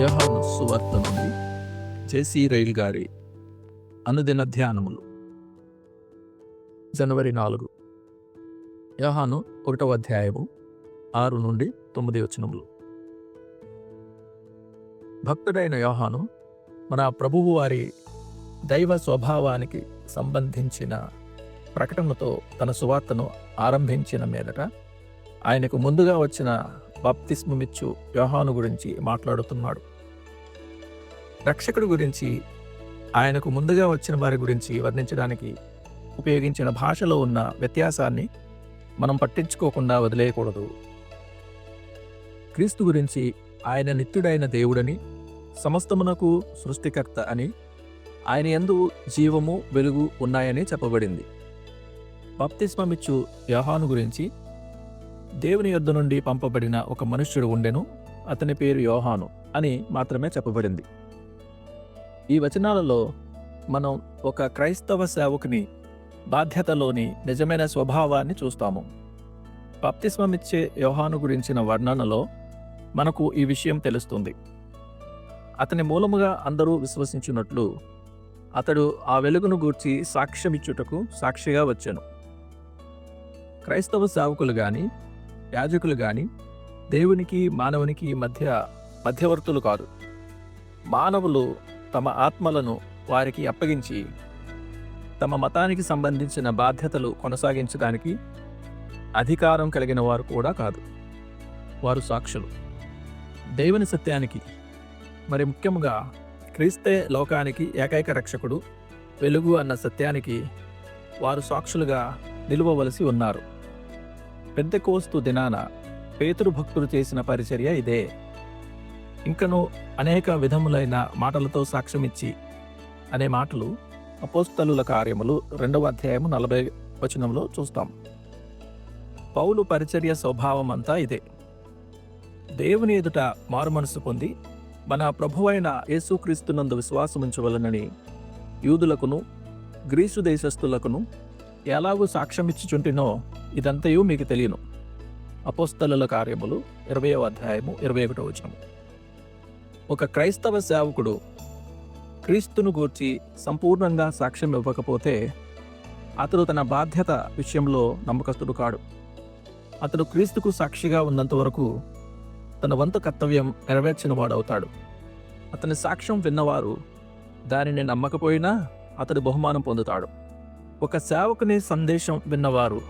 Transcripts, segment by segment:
యోహాను సువార్త నుండి జేసీ రైల్ గారి అనుదిన ధ్యానములు. జనవరి నాలుగు. యోహాను ఒకటవ అధ్యాయము ఆరు నుండి తొమ్మిది వచనములు. భక్తుడైన యోహాను మన ప్రభువు వారి దైవ స్వభావానికి సంబంధించిన ప్రకటనతో తన సువార్తను ఆరంభించిన మీదట ఆయనకు ముందుగా వచ్చిన బాప్తిస్మమిచ్చు యోహాను గురించి మాట్లాడుతున్నాడు. రక్షకుడు గురించి ఆయనకు ముందుగా వచ్చిన వారి గురించి వర్ణించడానికి ఉపయోగించిన భాషలో ఉన్న వ్యత్యాసాన్ని మనం పట్టించుకోకుండా వదిలేయకూడదు. క్రీస్తు గురించి ఆయన నిత్యుడైన దేవుడని సమస్తమునకు సృష్టికర్త అని ఆయన ఎందు జీవము వెలుగు ఉన్నాయని చెప్పబడింది. బప్తిస్మమిచ్చు యోహాను గురించి దేవుని యొద్ద నుండి పంపబడిన ఒక మనుష్యుడు ఉండెను అతని పేరు యోహాను అని మాత్రమే చెప్పబడింది. ఈ వచనాలలో మనం ఒక క్రైస్తవ సేవకుని బాధ్యతలోని నిజమైన స్వభావాన్ని చూస్తాము. బాప్తిస్మమిచ్చే యోహాను గురించిన వర్ణనలో మనకు ఈ విషయం తెలుస్తుంది. అతని మూలముగా అందరూ విశ్వసించినట్లు అతడు ఆ వెలుగును గూర్చి సాక్ష్యమిచ్చుటకు సాక్షిగా వచ్చాను. క్రైస్తవ సేవకులు కానీ యాజకులు కానీ దేవునికి మానవునికి మధ్య మధ్యవర్తులు కాదు. మానవులు తమ ఆత్మలను వారికి అప్పగించి తమ మతానికి సంబంధించిన బాధ్యతలు కొనసాగించడానికి అధికారం కలిగిన వారు కూడా కాదు. వారు సాక్షులు. దేవుని సత్యానికి మరి ముఖ్యంగా క్రీస్తే లోకానికి ఏకైక రక్షకుడు వెలుగు అన్న సత్యానికి వారు సాక్షులుగా నిలువవలసి ఉన్నారు. పెద్ద కోస్తు దినాన పేతురు భక్తులు చేసిన పరిచర్య ఇదే. ఇంకను అనేక విధములైన మాటలతో సాక్ష్యమిచ్చి అనే మాటలు అపోస్తలుల కార్యములు రెండవ అధ్యాయము నలభై వచనంలో చూస్తాం. పౌలు పరిచర్య స్వభావం అంతా ఇదే. దేవుని ఎదుట మారుమనసు పొంది మన ప్రభువైన యేసుక్రీస్తునందు విశ్వాసముంచవలనని యూదులకును గ్రీసు దేశస్థులకును ఎలాగూ సాక్ష్యమిచ్చుచుంటినో ఇదంతయు మీకు తెలియను. అపోస్తలుల కార్యములు ఇరవయో అధ్యాయము ఇరవై ఒకటో వచనము. ఒక క్రైస్తవ సేవకుడు క్రీస్తును గూర్చి సంపూర్ణంగా సాక్ష్యం ఇవ్వకపోతే అతడు తన బాధ్యత విషయంలో నమ్మకస్తుడు కాడు. అతడు క్రీస్తుకు సాక్షిగా ఉన్నంత వరకు తన వంతు కర్తవ్యం నెరవేర్చిన వాడవుతాడు అతని సాక్ష్యం విన్నవారు దానిని నమ్మకపోయినా అతడు బహుమానం పొందుతాడు. ఒక సేవకుని సందేశం విన్నవారు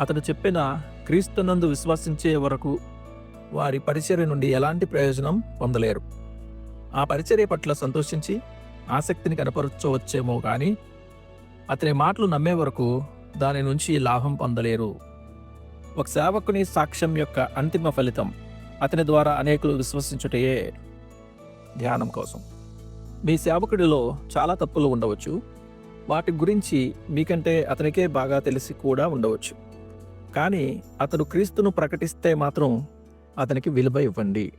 అతడు చెప్పిన క్రీస్తునందు విశ్వసించే వరకు వారి పరిచర్య నుండి ఎలాంటి ప్రయోజనం పొందలేరు. ఆ పరిచర్య పట్ల సంతోషించి ఆసక్తిని కనపరచవచ్చేమో కానీ అతని మాటలు నమ్మే వరకు దాని నుంచి లాభం పొందలేరు. ఒక సేవకుని సాక్ష్యం యొక్క అంతిమ ఫలితం అతని ద్వారా అనేకులు విశ్వసించుటయే ధ్యానం కోసం. మీ సేవకుడిలో చాలా తప్పులు ఉండవచ్చు. వాటి గురించి మీకంటే అతనికే బాగా తెలిసి కూడా ఉండవచ్చు. కానీ అతడు క్రీస్తును ప్రకటిస్తే మాత్రం అతనికి విలువ ఇవ్వండి.